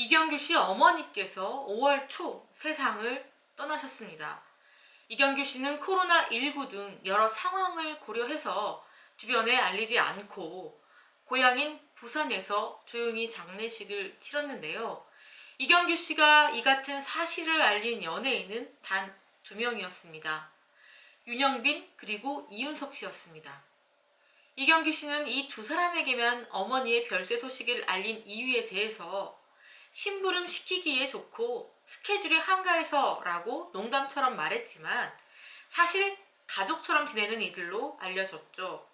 이경규 씨 어머니께서 5월 초 세상을 떠나셨습니다. 이경규 씨는 코로나19 등 여러 상황을 고려해서 주변에 알리지 않고 고향인 부산에서 조용히 장례식을 치렀는데요. 이경규 씨가 이 같은 사실을 알린 연예인은 단 두 명이었습니다. 윤영빈 그리고 이윤석 씨였습니다. 이경규 씨는 이 두 사람에게만 어머니의 별세 소식을 알린 이유에 대해서 심부름 시키기에 좋고 스케줄이 한가해서라고 농담처럼 말했지만 사실 가족처럼 지내는 이들로 알려졌죠.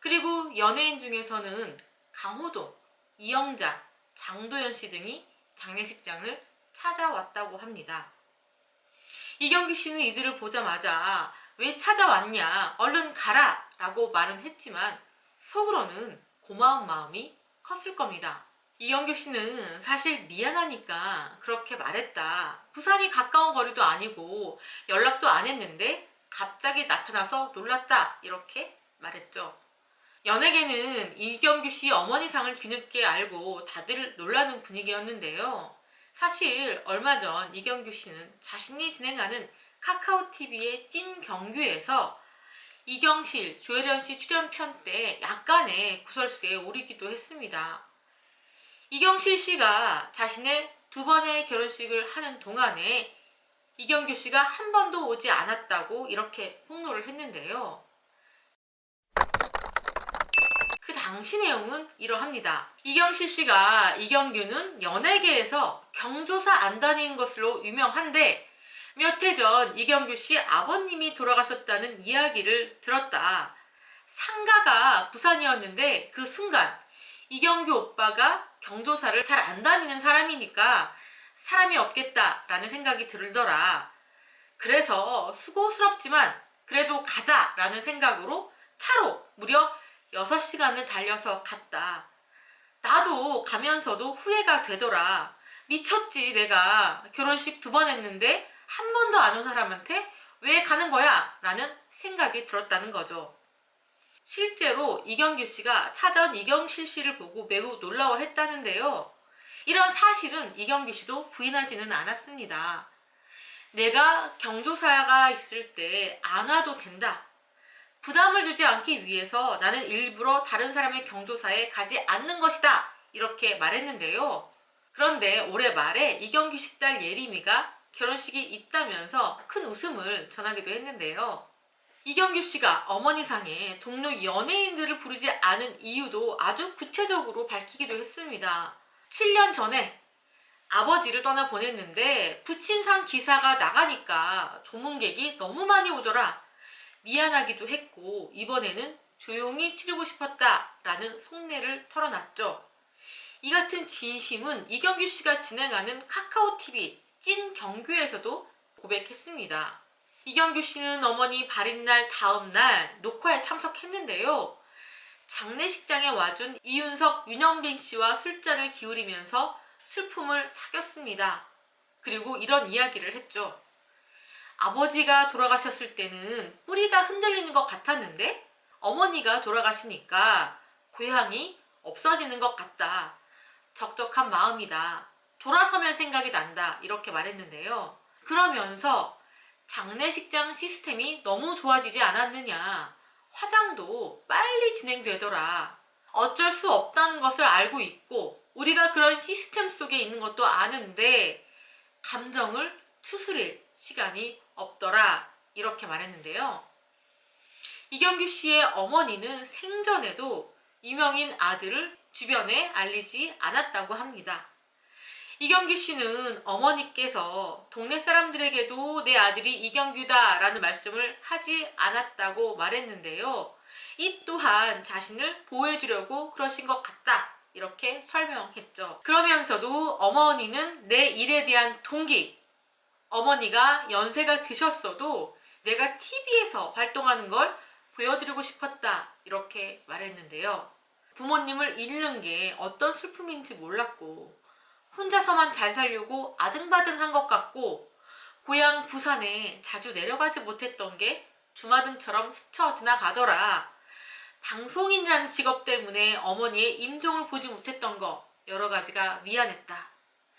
그리고 연예인 중에서는 강호동, 이영자, 장도연 씨 등이 장례식장을 찾아왔다고 합니다. 이경규 씨는 이들을 보자마자 왜 찾아왔냐, 얼른 가라! 라고 말은 했지만 속으로는 고마운 마음이 컸을 겁니다. 이경규 씨는 사실 미안하니까 그렇게 말했다. 부산이 가까운 거리도 아니고 연락도 안 했는데 갑자기 나타나서 놀랐다. 이렇게 말했죠. 연예계는 이경규 씨 어머니 상을 뒤늦게 알고 다들 놀라는 분위기였는데요. 사실 얼마 전 이경규 씨는 자신이 진행하는 카카오 TV의 찐 경규에서 이경실, 조혜련 씨 출연편 때 약간의 구설수에 오르기도 했습니다. 이경실 씨가 자신의 두 번의 결혼식을 하는 동안에 이경규 씨가 한 번도 오지 않았다고 이렇게 폭로를 했는데요. 그 당시 내용은 이러합니다. 이경실 씨가 이경규는 연예계에서 경조사 안 다닌 것으로 유명한데 몇 해 전 이경규 씨 아버님이 돌아가셨다는 이야기를 들었다. 상가가 부산이었는데 그 순간 이경규 오빠가 경조사를 잘 안 다니는 사람이니까 사람이 없겠다라는 생각이 들더라. 그래서 수고스럽지만 그래도 가자라는 생각으로 차로 무려 6시간을 달려서 갔다. 나도 가면서도 후회가 되더라. 미쳤지, 내가. 결혼식 두 번 했는데 한 번도 안 온 사람한테 왜 가는 거야? 라는 생각이 들었다는 거죠. 실제로 이경규 씨가 찾아온 이경실 씨를 보고 매우 놀라워했다는데요. 이런 사실은 이경규 씨도 부인하지는 않았습니다. 내가 경조사가 있을 때 안 와도 된다. 부담을 주지 않기 위해서 나는 일부러 다른 사람의 경조사에 가지 않는 것이다. 이렇게 말했는데요. 그런데 올해 말에 이경규 씨 딸 예림이가 결혼식이 있다면서 큰 웃음을 전하기도 했는데요. 이경규 씨가 어머니상에 동료 연예인들을 부르지 않은 이유도 아주 구체적으로 밝히기도 했습니다. 7년 전에 아버지를 떠나 보냈는데 부친상 기사가 나가니까 조문객이 너무 많이 오더라. 미안하기도 했고 이번에는 조용히 치르고 싶었다라는 속내를 털어놨죠. 이 같은 진심은 이경규 씨가 진행하는 카카오 TV 찐 경규에서도 고백했습니다. 이경규 씨는 어머니 발인날 다음 날 녹화에 참석했는데요. 장례식장에 와준 이윤석, 윤영빈 씨와 술잔을 기울이면서 슬픔을 사겼습니다. 그리고 이런 이야기를 했죠. 아버지가 돌아가셨을 때는 뿌리가 흔들리는 것 같았는데 어머니가 돌아가시니까 고향이 없어지는 것 같다. 적적한 마음이다. 돌아서면 생각이 난다. 이렇게 말했는데요. 그러면서 장례식장 시스템이 너무 좋아지지 않았느냐. 화장도 빨리 진행되더라. 어쩔 수 없다는 것을 알고 있고, 우리가 그런 시스템 속에 있는 것도 아는데, 감정을 추스릴 시간이 없더라. 이렇게 말했는데요. 이경규 씨의 어머니는 생전에도 유명인 아들을 주변에 알리지 않았다고 합니다. 이경규 씨는 어머니께서 동네 사람들에게도 내 아들이 이경규다 라는 말씀을 하지 않았다고 말했는데요. 이 또한 자신을 보호해주려고 그러신 것 같다. 이렇게 설명했죠. 그러면서도 어머니는 내 일에 대한 동기, 어머니가 연세가 드셨어도 내가 TV에서 활동하는 걸 보여드리고 싶었다. 이렇게 말했는데요. 부모님을 잃는 게 어떤 슬픔인지 몰랐고, 혼자서만 잘 살려고 아등바등한 것 같고 고향 부산에 자주 내려가지 못했던 게 주마등처럼 스쳐 지나가더라. 방송인이라는 직업 때문에 어머니의 임종을 보지 못했던 거 여러 가지가 미안했다.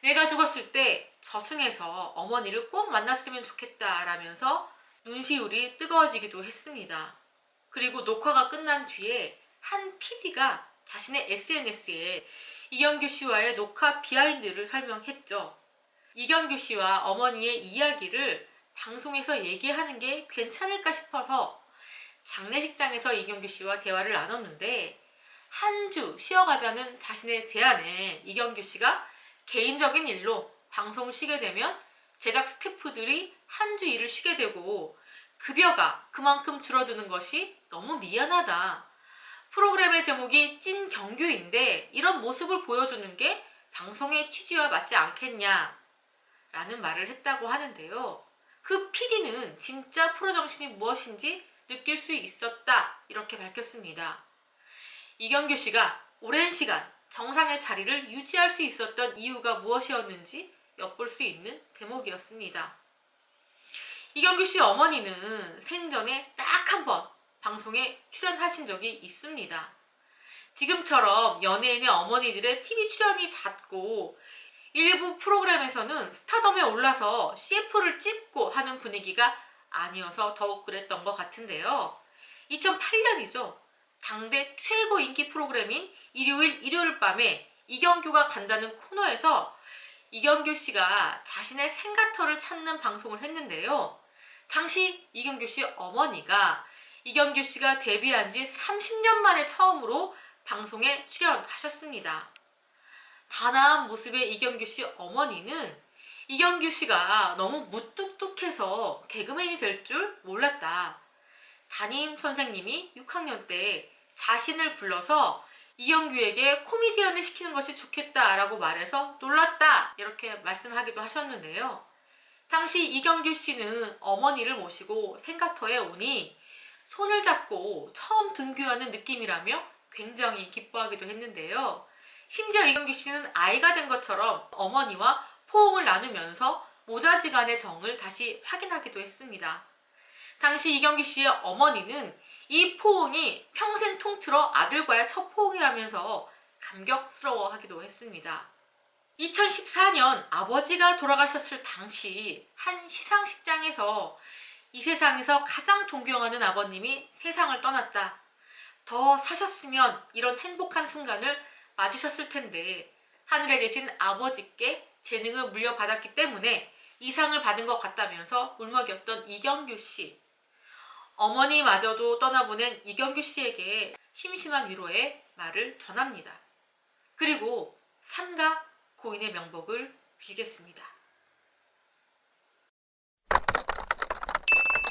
내가 죽었을 때 저승에서 어머니를 꼭 만났으면 좋겠다라면서 눈시울이 뜨거워지기도 했습니다. 그리고 녹화가 끝난 뒤에 한 PD가 자신의 SNS에 이경규 씨와의 녹화 비하인드를 설명했죠. 이경규 씨와 어머니의 이야기를 방송에서 얘기하는 게 괜찮을까 싶어서 장례식장에서 이경규 씨와 대화를 나눴는데 한 주 쉬어가자는 자신의 제안에 이경규 씨가 개인적인 일로 방송을 쉬게 되면 제작 스태프들이 한 주 일을 쉬게 되고 급여가 그만큼 줄어드는 것이 너무 미안하다. 프로그램의 제목이 찐 경규인데 이런 모습을 보여주는 게 방송의 취지와 맞지 않겠냐? 라는 말을 했다고 하는데요. 그 PD는 진짜 프로 정신이 무엇인지 느낄 수 있었다. 이렇게 밝혔습니다. 이경규 씨가 오랜 시간 정상의 자리를 유지할 수 있었던 이유가 무엇이었는지 엿볼 수 있는 대목이었습니다. 이경규 씨 어머니는 생전에 딱 한 번 방송에 출연하신 적이 있습니다. 지금처럼 연예인의 어머니들의 TV 출연이 잦고 일부 프로그램에서는 스타덤에 올라서 CF를 찍고 하는 분위기가 아니어서 더욱 그랬던 것 같은데요. 2008년이죠. 당대 최고 인기 프로그램인 일요일 일요일 밤에 이경규가 간다는 코너에서 이경규 씨가 자신의 생가터를 찾는 방송을 했는데요. 당시 이경규 씨 어머니가 이경규 씨가 데뷔한 지 30년 만에 처음으로 방송에 출연하셨습니다. 단아한 모습의 이경규 씨 어머니는 이경규 씨가 너무 무뚝뚝해서 개그맨이 될 줄 몰랐다. 담임 선생님이 6학년 때 자신을 불러서 이경규에게 코미디언을 시키는 것이 좋겠다라고 말해서 놀랐다. 이렇게 말씀하기도 하셨는데요. 당시 이경규 씨는 어머니를 모시고 생가터에 오니 손을 잡고 처음 등교하는 느낌이라며 굉장히 기뻐하기도 했는데요. 심지어 이경규 씨는 아이가 된 것처럼 어머니와 포옹을 나누면서 모자지간의 정을 다시 확인하기도 했습니다. 당시 이경규 씨의 어머니는 이 포옹이 평생 통틀어 아들과의 첫 포옹이라면서 감격스러워하기도 했습니다. 2014년 아버지가 돌아가셨을 당시 한 시상식장에서 이 세상에서 가장 존경하는 아버님이 세상을 떠났다. 더 사셨으면 이런 행복한 순간을 맞으셨을 텐데 하늘에 계신 아버지께 재능을 물려받았기 때문에 이 상을 받은 것 같다면서 울먹였던 이경규 씨. 어머니마저도 떠나보낸 이경규 씨에게 심심한 위로의 말을 전합니다. 그리고 삼가 고인의 명복을 빌겠습니다.